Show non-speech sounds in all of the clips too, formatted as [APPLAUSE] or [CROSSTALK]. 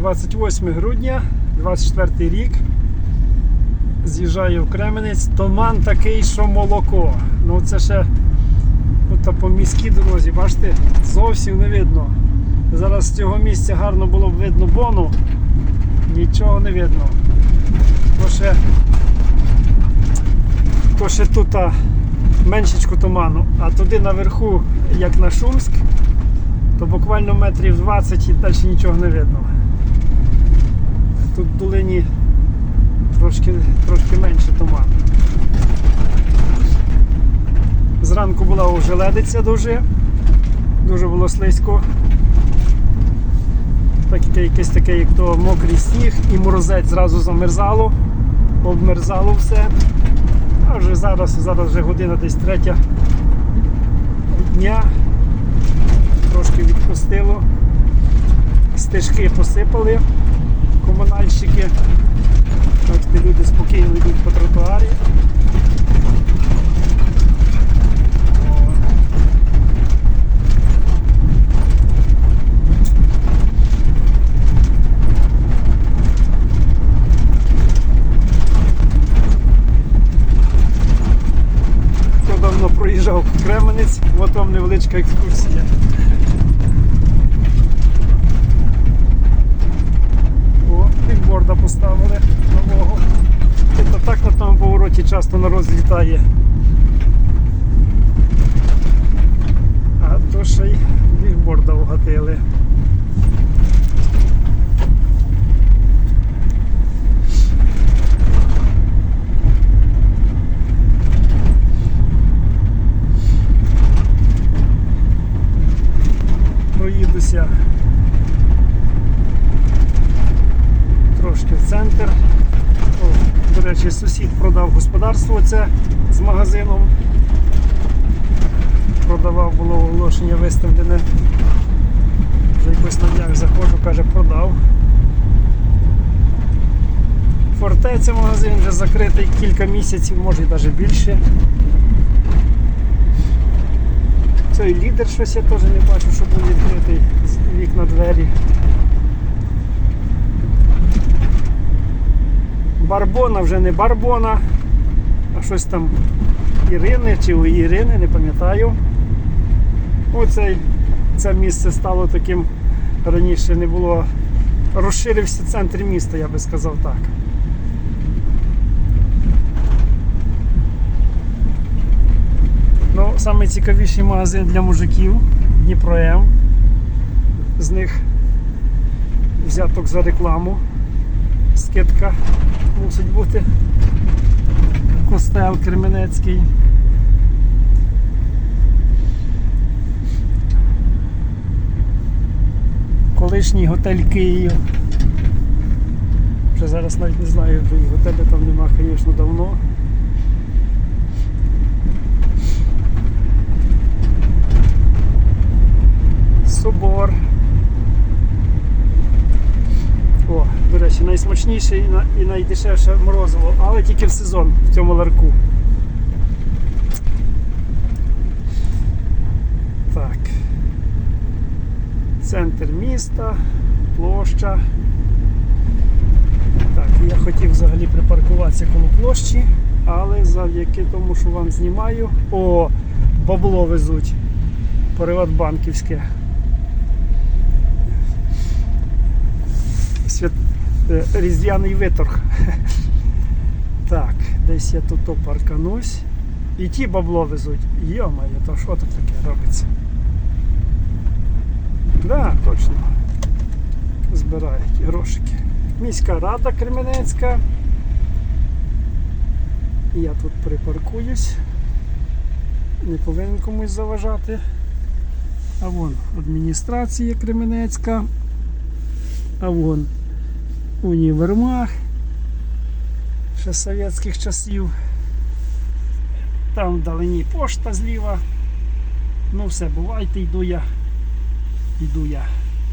28 грудня, 24 рік. З'їжджаю в Кременець. Туман такий, що молоко. Ну це ще от по міській дорозі, бачите, зовсім не видно. Зараз з цього місця гарно було б видно бону. Нічого не видно. То ще, то ще тут а, меншечку туману, а туди наверху, як на Шумськ, то буквально метрів 20 і далі нічого не видно. Тут в долині трошки, трошки менше туман. Зранку була ожеледиця дуже, дуже було слизько. Таке, якесь таке, як то мокрий сніг і морозець зразу замерзало, обмерзало все. А вже зараз, зараз вже година десь третя дня. Трошки відпустило. Стежки посипали комунальщики. Бачите, люди спокійно йдуть по тротуарі. Хто давно проїжджав Кременець, от вам невеличка екскурсія. О, бікборда поставили нового. Це так на тому повороті часто народ злітає. А то ще й бікборда вгатили. Проїдуся трошки в центр. О, до речі, сусід продав господарство це з магазином. Продавав було оголошення виставлене. Вже якось на днях заходжу, каже, продав. Фортеця магазин вже закритий кілька місяців, може і навіть більше. Цей лідер щось я теж не бачу, щоб був відкритий вікна двері. Барбона вже не Барбона, а щось там Ірини чи у Ірини, не пам'ятаю. Оцей, це місце стало таким раніше не було. Розширився центр міста, я би сказав так. Ну, найцікавіший магазин для мужиків Дніпро М. З них взяток за рекламу. Скидка мусить бути. Костел Кременецький. Колишній готель Київ. Вже зараз навіть не знаю, готелю там нема, звісно, давно. Собор. О, до речі, найсмачніше і, на- і найдешевше морозиво, але тільки в сезон в цьому ларку. Так. Центр міста, площа. Так, я хотів взагалі припаркуватися коло площі, але завдяки тому, що вам знімаю. О, бабло везуть. Приватбанківське. Свят... Різдвяний виторг. [LAUGHS] Так, десь я тут парканусь. І ті бабло везуть. Йо-моє, то що тут таке робиться? Да, точно. Збирають грошики. Міська рада Кременецька. Я тут припаркуюсь. Не повинен комусь заважати. А вон адміністрація Кременецька. А вон універмаг ще з совєтських часів. Там вдалині пошта зліва. Ну все, бувайте, йду я. Йду я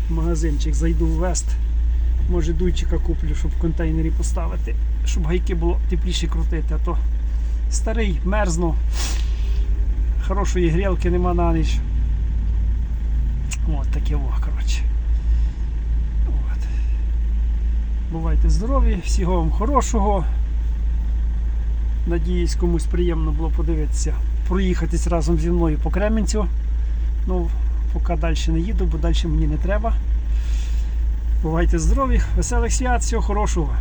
в магазинчик, зайду в Вест. Може дуйчика куплю, щоб в контейнері поставити, щоб гайки було тепліше крутити, а то старий, мерзну. Хорошої грілки нема на ніч. От таке во, коротше. От. Бувайте здорові, всього вам хорошого. Надіюсь, комусь приємно було подивитися, проїхатись разом зі мною по Кременцю. Ну, поки далі не їду, бо далі мені не треба. Бувайте здорові, веселих свят, всього хорошого.